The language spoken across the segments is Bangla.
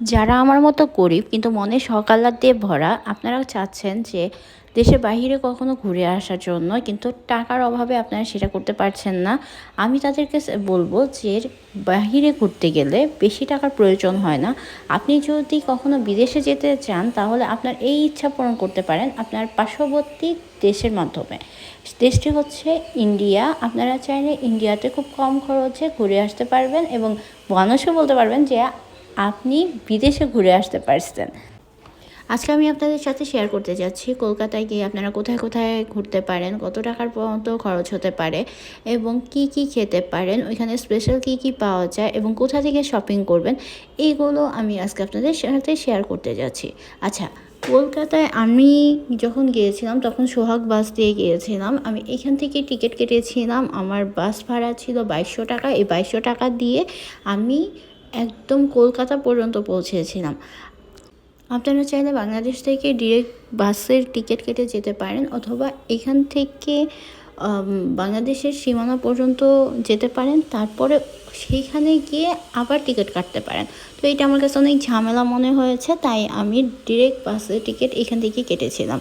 যারা আমার মতো গরিব, কিন্তু মনে সকাল্লাদ দিয়ে ভরা আপনারা চাচ্ছেন যে দেশের বাইরে কখনো ঘুরে আসার জন্য, কিন্তু টাকার অভাবে আপনারা সেটা করতে পারছেন না। আমি তাদেরকে বলব যে বাহিরে ঘুরতে গেলে বেশি টাকার প্রয়োজন হয় না। আপনি যদি কখনো বিদেশে যেতে চান, তাহলে আপনার এই ইচ্ছা পূরণ করতে পারেন আপনার পার্শ্ববর্তী দেশের মাধ্যমে। দেশটি হচ্ছে ইন্ডিয়া, আপনারা চাইলে ইন্ডিয়াতে খুব কম খরচে ঘুরে আসতে পারবেন এবং মানুষও বলতে পারবেন যে আপনি বিদেশে ঘুরে আসতে পারছেন। আজকে আমি আপনাদের সাথে শেয়ার করতে যাচ্ছি, কলকাতায় গিয়ে আপনারা কোথায় কোথায় ঘুরতে পারেন, কত টাকার পর্যন্ত খরচ হতে পারে এবং কি কি খেতে পারেন, ওইখানে স্পেশাল কি কি পাওয়া যায় এবং কোথা থেকে শপিং করবেন, এইগুলো আমি আজকে আপনাদের সাথে শেয়ার করতে যাচ্ছি। আচ্ছা কলকাতায় আমি যখন গিয়েছিলাম তখন সোহাগ বাস দিয়ে গিয়েছিলাম, আমি এখান থেকে টিকিট কেটেছিলাম, আমার বাস ভাড়া ছিল বাইশশো টাকা, এই বাইশশো টাকা দিয়ে আমি একদম কলকাতা পর্যন্ত পৌঁছেছিলাম। আপনারা চাইলে বাংলাদেশ থেকে ডিরেক্ট বাসের টিকিট কেটে যেতে পারেন অথবা এখান থেকে বাংলাদেশের সীমানা পর্যন্ত যেতে পারেন, তারপরে সেইখানে গিয়ে আবার টিকিট কাটতে পারেন। তো এটা আমার কাছে অনেক ঝামেলা মনে হয়েছে, তাই আমি ডিরেক্ট বাসের টিকিট এখান থেকে কেটেছিলাম।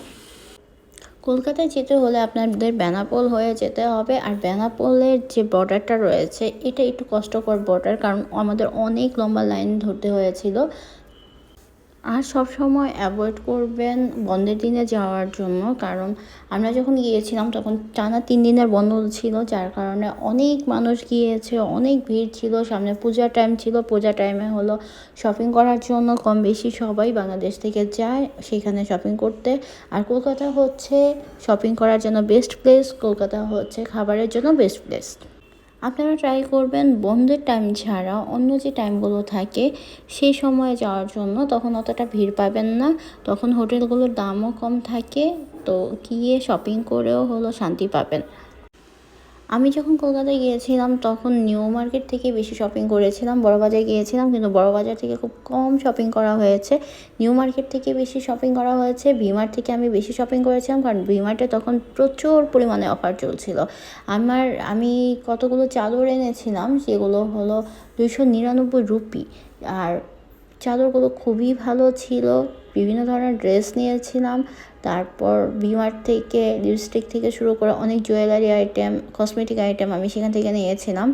কলকাতায় যেতে হলে আপনাদের বেনাপোল হয়ে যেতে হবে। আর বেনাপোলের যে বর্ডারটা রয়েছে, এটা একটু কষ্টকর বর্ডার কারণ আমাদের অনেক লম্বা লাইন ধরতে হয়েছিল। আর সব সময় অ্যাভয়েড করবেন বন্ধের দিনে যাওয়ার জন্য। কারণ আমরা যখন গিয়েছিলাম, তখন টানা তিন দিনের বন্ধ ছিল, যার কারণে অনেক মানুষ গিয়েছে, অনেক ভিড় ছিল। সামনে পূজার টাইম ছিল, পূজা টাইমে হলো শপিং করার জন্য কম বেশি সবাই বাংলাদেশ থেকে যায় সেখানে শপিং করতে। আর কলকাতা হচ্ছে শপিং করার জন্য বেস্ট প্লেস কলকাতা হচ্ছে খাবারের জন্য বেস্ট প্লেস আপনারা ট্রাই করবেন বন্ধের টাইম ছাড়া অন্য যে টাইমগুলো থাকে সেই সময়ে যাওয়ার জন্য। তখন অতটা ভিড় পাবেন না। তখন হোটেলগুলোর দামও কম থাকে। তো গিয়ে শপিং করেও হলো শান্তি পাবেন। আমি যখন কলকাতায় গিয়েছিলাম, তখন নিউ মার্কেট থেকে বেশি শপিং করেছিলাম। বড়বাজারে গিয়েছিলাম, কিন্তু বড়বাজার থেকে খুব কম শপিং করা হয়েছে। নিউ মার্কেট থেকে বেশি শপিং করা হয়েছে, ভিমার্ট থেকে আমি বেশি শপিং করেছিলাম, কারণ ভিমার্টে তখন প্রচুর পরিমাণে অফার চলছিল। আমার, আমি কতগুলো চাদর এনেছিলাম, সেগুলো হলো দুইশো নিরানব্বই রুপি। আর চাদরগুলো খুবই ভালো ছিল, বিভিন্ন ধরনের ড্রেস নিয়েছিলাম তারপর ভিমার্ট থেকে লিপস্টিক থেকে শুরু করে অনেক জুয়েলারি আইটেম কসমেটিক আইটেম আমি সেখান থেকে নিয়েছিলাম।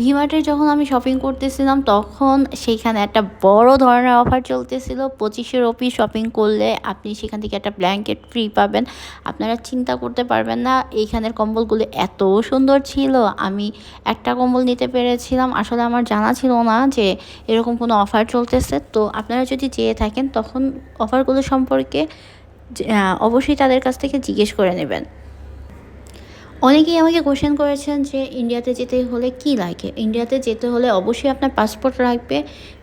ভিমার্টে যখন আমি শপিং করতেছিলাম, তখন সেইখানে একটা বড় ধরনের অফার চলতেছিল। পঁচিশে রুপি শপিং করলে আপনি সেখান থেকে একটা ব্ল্যাঙ্কেট ফ্রি পাবেন। আপনারা চিন্তা করতে পারবেন না এইখানের কম্বলগুলো এত সুন্দর ছিল। আমি একটা কম্বল নিতে পেরেছিলাম। আসলে আমার জানা ছিল না যে এরকম কোনো অফার চলতেছে। তো আপনারা যদি চেয়ে থাকেন, তখন অফারগুলো সম্পর্কে অবশ্যই তাদের কাছ থেকে জিজ্ঞেস করে নেবেন। অনেকেই আমাকে কোশ্চেন করেছেন যে ইন্ডিয়াতে যেতে হলে কি লাগে? ইন্ডিয়াতে যেতে হলে অবশ্যই আপনার পাসপোর্ট লাগবে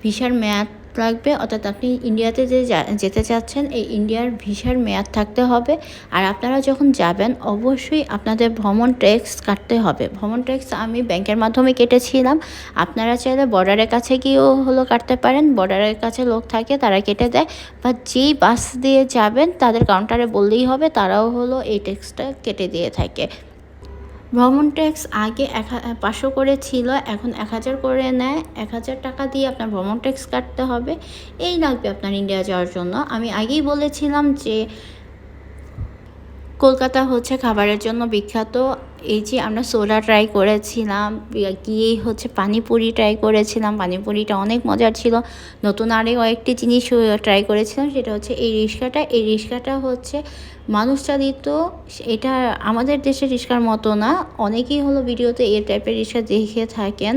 ভিসার মেয়াদ লাগবে, অর্থাৎ আপনি ইন্ডিয়াতে যে যেতে চাচ্ছেন, এই ইন্ডিয়ার ভিসার মেয়াদ থাকতে হবে। আর আপনারা যখন যাবেন, অবশ্যই আপনাদের ভ্রমণ ট্যাক্স কাটতে হবে। ভ্রমণ ট্যাক্স আমি ব্যাংকের মাধ্যমে কেটেছিলাম। আপনারা চাইলে বর্ডারের কাছে গিয়েও হলো কাটতে পারেন। বর্ডারের কাছে লোক থাকে, তারা কেটে দেয়। বা যেই বাস দিয়ে যাবেন, তাদের কাউন্টারে বললেই হবে, তারাও হলো এই ট্যাক্সটা কেটে দিয়ে থাকে। ভ্রমণ ট্যাক্স আগে এক পাঁচশো করে ছিল, এখন এক হাজার করে নেয়। এক হাজার টাকা দিয়ে আপনার ভ্রমণ ট্যাক্স কাটতে হবে। এই লাগবে আপনার ইন্ডিয়া যাওয়ার জন্য। আমি আগেই বলেছিলাম যে কলকাতা হচ্ছে খাবারের জন্য বিখ্যাত। এই যে আমরা সোডা ট্রাই করেছিলাম গিয়েই হচ্ছে পানিপুরি ট্রাই করেছিলাম। পানিপুরিটা অনেক মজার ছিল। নতুন আরও কয়েকটি জিনিস ট্রাই করেছিলাম। সেটা হচ্ছে এই রিক্সাটা এই রিক্সাটা হচ্ছে মানুষ চালিত এটা আমাদের দেশের রিক্সার মতো না। অনেকেই হলো ভিডিওতে এই টাইপের রিক্সা দেখে থাকেন।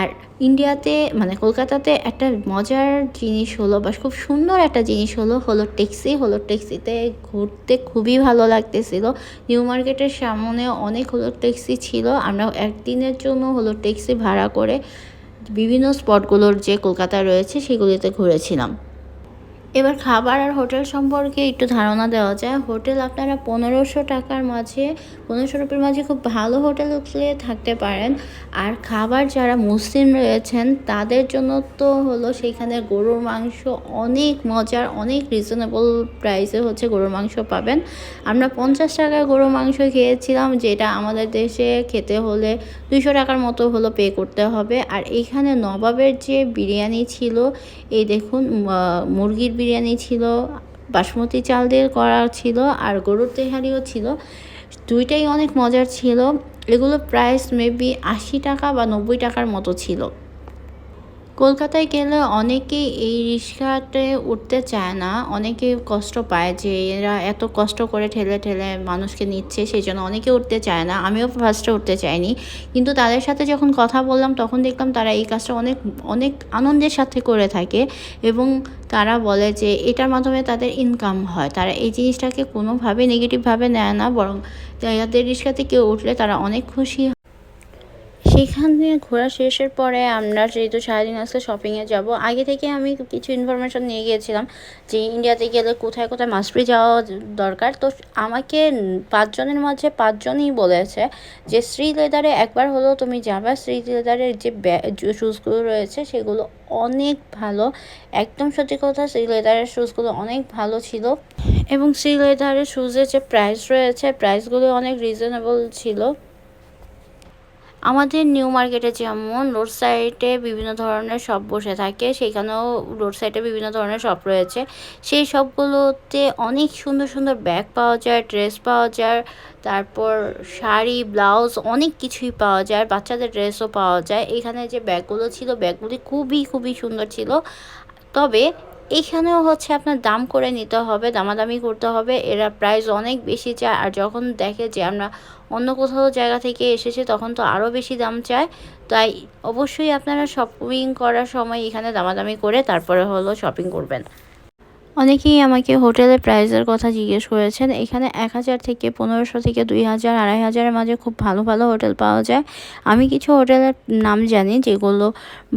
আর ইন্ডিয়াতে মানে কলকাতাতে একটা মজার জিনিস হলো বা খুব সুন্দর একটা জিনিস হলো হলো ট্যাক্সি। হলো ট্যাক্সিতে ঘুরতে খুবই ভালো লাগতেছিল। নিউ মার্কেটের সামনে অনেক হলো ট্যাক্সি ছিল। আমরা একদিনের জন্য হলো ট্যাক্সি ভাড়া করে বিভিন্ন স্পটগুলোর যে কলকাতা রয়েছে, সেগুলিতে ঘুরেছিলাম। এবার খাবার আর হোটেল সম্পর্কে একটু ধারণা দেওয়া যায়। হোটেল আপনারা পনেরোশো টাকার মাঝে, পনেরোশো রুপির মাঝে খুব ভালো হোটেলে থাকতে পারেন। আর খাবার যারা মুসলিম রয়েছেন, তাদের জন্য তো হলো সেইখানে গরুর মাংস অনেক মজার, অনেক রিজনেবল প্রাইসে হচ্ছে গরুর মাংস পাবেন। আমরা পঞ্চাশ টাকায় গরুর মাংস খেয়েছিলাম, যেটা আমাদের দেশে খেতে হলে দুইশো টাকার মতো হলো পে করতে হবে। আর এইখানে নবাবের যে বিরিয়ানি ছিল, এই দেখুন মুরগির বিরিয়ানি ছিল, বাসমতি চাল দিয়ে করা ছিল আর গরুর তেহারিও ছিল। দুইটাই অনেক মজার ছিল। এগুলো প্রাইস মেবি আশি টাকা বা নব্বই টাকার মতো ছিল। কলকাতায় গেলে অনেকেই এই রিক্সাতে উঠতে চায় না অনেকে কষ্ট পায় যে এরা এত কষ্ট করে ঠেলে ঠেলে মানুষকে নিচ্ছে, সেই জন্য অনেকে উঠতে চায় না। আমিও ফার্স্টে উঠতে চাইনি। কিন্তু তাদের সাথে যখন কথা বললাম, তখন দেখলাম তারা এই কাজটা অনেক অনেক আনন্দের সাথে করে থাকে এবং তারা বলে যে এটার মাধ্যমে তাদের ইনকাম হয়। তারা এই জিনিসটাকে কোনোভাবে নেগেটিভভাবে নেয় না, বরং তাদের রিক্সাতে কেউ উঠলে তারা অনেক খুশি সেখানে ঘোরা শেষের পরে আমরা যেহেতু সারাদিন আজকে শপিংয়ে যাব, আগে থেকে আমি কিছু ইনফরমেশন নিয়ে গিয়েছিলাম যে ইন্ডিয়াতে গেলে কোথায় কোথায় মাসপ্রি যাওয়া দরকার। তো আমাকে পাঁচজনের মাঝে পাঁচজনই বলেছে যে শ্রী লেদারে একবার হলো তুমি যাবা। শ্রী লেদারের যে শুজগুলো রয়েছে সেগুলো অনেক ভালো। একদম সত্যি কথা শ্রী লেদারের শুজগুলো অনেক ভালো ছিল। এবং শ্রী লেদারের শুজের যে প্রাইস রয়েছে প্রাইসগুলো অনেক রিজনেবল ছিল। আমাদের নিউ মার্কেটে যেমন রোড সাইডে বিভিন্ন ধরনের শপ বসে থাকে সেখানেও রোড সাইডে বিভিন্ন ধরনের শপ রয়েছে। সেই শপগুলোতে অনেক সুন্দর সুন্দর ব্যাগ পাওয়া যায়, ড্রেস পাওয়া যায়, তারপর শাড়ি, ব্লাউজ অনেক কিছুই পাওয়া যায়, বাচ্চাদের ড্রেসও পাওয়া যায়। এখানে যে ব্যাগগুলো ছিল, ব্যাগগুলি খুবই খুবই সুন্দর ছিল। তবে এখানেও হচ্ছে আপনার দাম করে নিতে হবে, দামাদামি করতে হবে। এরা প্রাইস অনেক বেশি চায় আর যখন দেখে যে আমরা অন্য কোথাও জায়গা থেকে এসেছে তখন তো আরও বেশি দাম চায়। তাই অবশ্যই আপনারা শপিং করার সময় এখানে দামাদামি করে তারপরে হলো শপিং করবেন। অনেকেই আমাকে হোটেলের প্রাইসের কথা জিজ্ঞেস করেছেন। এখানে এক হাজার থেকে পনেরোশো থেকে দুই হাজার, আড়াই হাজারের মাঝে খুব ভালো ভালো হোটেল পাওয়া যায়। আমি কিছু হোটেলের নাম জানি যেগুলো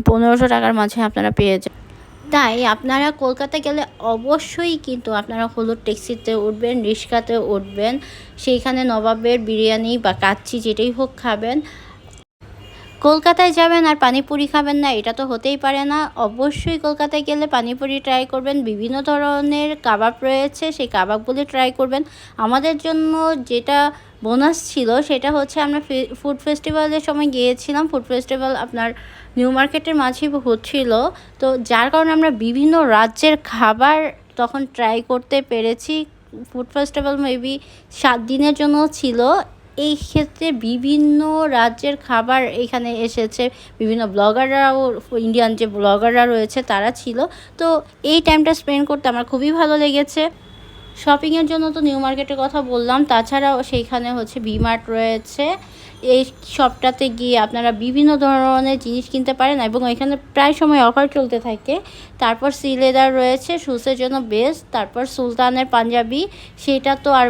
পনেরোশো টাকার মাঝে আপনারা পেয়ে যান। তাই আপনারা কলকাতা গেলে অবশ্যই কিন্তু আপনারা হলুদ ট্যাক্সিতে উঠবেন, রিক্সাতে উঠবেন, সেইখানে নবাবের বিরিয়ানি বা কাচ্চি যেটাই হোক খাবেন। কলকাতায় যাবেন আর পানিপুরি খাবেন না, এটা তো হতেই পারে না। অবশ্যই কলকাতায় গেলে পানিপুরি ট্রাই করবেন, বিভিন্ন ধরনের কাবাব রয়েছে, সেই কাবাবগুলি ট্রাই করবেন। আমাদের জন্য যেটা বোনাস ছিল, সেটা হচ্ছে আমরা ফুড ফেস্টিভ্যালের সময় গিয়েছিলাম। ফুড ফেস্টিভ্যাল আপনার নিউ মার্কেটের মাঝেই হচ্ছিল। তো যার কারণে আমরা বিভিন্ন রাজ্যের খাবার তখন ট্রাই করতে পেরেছি। ফুড ফেস্টিভ্যাল মেবি সাত দিনের জন্য ছিল। এই ক্ষেত্রে বিভিন্ন রাজ্যের খাবার এখানে এসেছে। বিভিন্ন ব্লগাররাও, ইন্ডিয়ান যে ব্লগাররা রয়েছে, তারা ছিল। তো এই টাইমটা স্পেন্ড করতে আমার খুবই ভালো লেগেছে। শপিংয়ের জন্য তো নিউ মার্কেটের কথা বললাম। তাছাড়াও সেইখানে হচ্ছে ভিমার্ট রয়েছে। এই শপটাতে গিয়ে আপনারা বিভিন্ন ধরনের জিনিস কিনতে পারেন এবং এখানে প্রায় সময় অফার চলতে থাকে। তারপর সি লেদার রয়েছে শুসের জন্য বেস্ট তারপর সুলতানের পাঞ্জাবি সেটা তো আর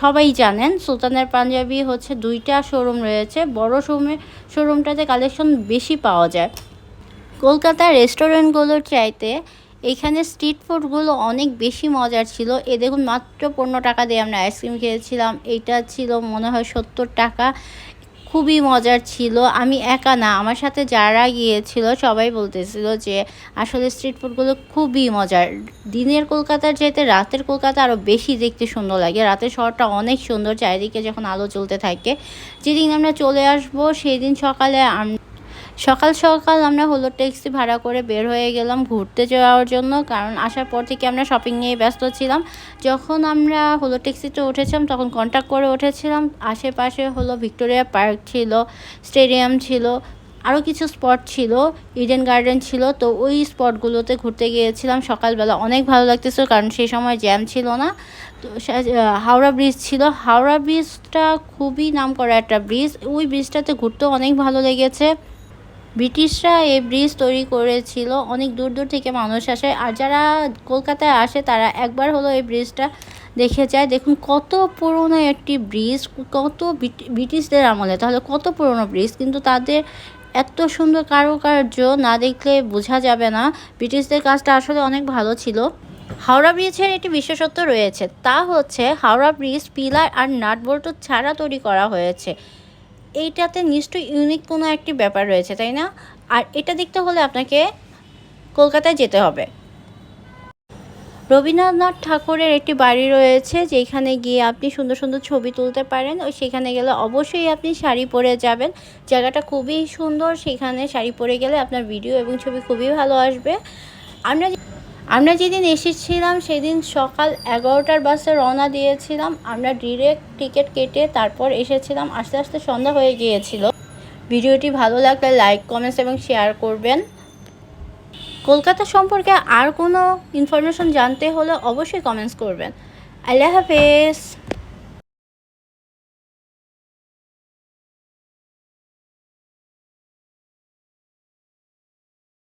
সবাই জানেন। সুলতানের পাঞ্জাবি হচ্ছে দুইটা শোরুম রয়েছে। বড় শোরুমে শোরুমটাতে কালেকশন বেশি পাওয়া যায়। কলকাতার রেস্টুরেন্টগুলোর চাইতে এখানে স্ট্রিট ফুডগুলো অনেক বেশি মজার ছিল। এ দেখুন, মাত্র পনেরো টাকা দিয়ে আমরা আইসক্রিম খেয়েছিলাম। এইটা ছিল মনে হয় সত্তর টাকা। খুবই মজার ছিল। আমি একা না, আমার সাথে যারা গিয়েছিল সবাই বলতেছিল যে আসলে স্ট্রিট ফুডগুলো খুবই মজার। দিনের কলকাতার যেতে রাতের কলকাতা আরও বেশি দেখতে সুন্দর লাগে। রাতের শহরটা অনেক সুন্দর, চারিদিকে যখন আলো চলতে থাকে, যেদিন আমরা চলে আসব সেই দিন সকালে সকাল সকাল আমরা হলো ট্যাক্সি ভাড়া করে বের হয়ে গেলাম ঘুরতে যাওয়ার জন্য, কারণ আসার পর থেকে আমরা শপিং নিয়ে ব্যস্ত ছিলাম। যখন আমরা হলো ট্যাক্সিতে উঠেছিলাম, তখন কন্ট্যাক্ট করে উঠেছিলাম। আশেপাশে হলো ভিক্টোরিয়া পার্ক ছিল স্টেডিয়াম ছিল আরও কিছু স্পট ছিল ইডেন গার্ডেন ছিল। তো ওই স্পটগুলোতে ঘুরতে গিয়েছিলাম। সকালবেলা অনেক ভালো লাগতেছিল, কারণ সেই সময় জ্যাম ছিল না। তো হাওড়া ব্রিজ ছিল। হাওড়া ব্রিজটা খুবই নাম করা একটা ব্রিজ ওই ব্রিজটাতে ঘুরতেও অনেক ভালো লেগেছে। ব্রিটিশরা এই ব্রিজ তৈরি করেছিল, অনেক দূর দূর থেকে মানুষ আসে। আর যারা কলকাতায় আসে, তারা একবার হলো এই ব্রিজটা দেখে যায়। দেখুন কত পুরনো একটি ব্রিজ, কত ব্রিটিশদের আমলে। তাহলে কত পুরনো ব্রিজ? কিন্তু তাদের এত সুন্দর কারুকার্য না দেখলে বোঝা যাবে না। ব্রিটিশদের কাজটা আসলে অনেক ভালো ছিল। হাওড়া ব্রিজের একটি বিশেষত্ব রয়েছে। তা হচ্ছে হাওড়া ব্রিজ, পিলার আর নাট বল্টু ছাড়া তৈরি করা হয়েছে। এইটাতে নিশ্চয়ই ইউনিক কোনো একটি ব্যাপার রয়েছে, তাই না? আর এটা দেখতে হলে আপনাকে কলকাতায় যেতে হবে। রবীন্দ্রনাথ ঠাকুরের একটি বাড়ি রয়েছে, যেখানে গিয়ে আপনি সুন্দর সুন্দর ছবি তুলতে পারেন। ওই সেখানে গেলে অবশ্যই আপনি শাড়ি পরে যাবেন। জায়গাটা খুবই সুন্দর, সেখানে শাড়ি পরে গেলে আপনার ভিডিও এবং ছবি খুবই ভালো আসবে। আমরা আমরা যেদিন এসেছিলাম, সেদিন সকাল এগারোটার বাসে রওনা দিয়েছিলাম। আমরা ডিরেক্ট টিকিট কেটে তারপর এসেছিলাম। আস্তে আস্তে সন্ধ্যা হয়ে গিয়েছিল। ভিডিওটি ভালো লাগলে লাইক কমেন্টস এবং শেয়ার করবেন। কলকাতা সম্পর্কে আর কোনো ইনফরমেশন জানতে হলে অবশ্যই কমেন্টস করবেন। আল্লাহ হাফেজ।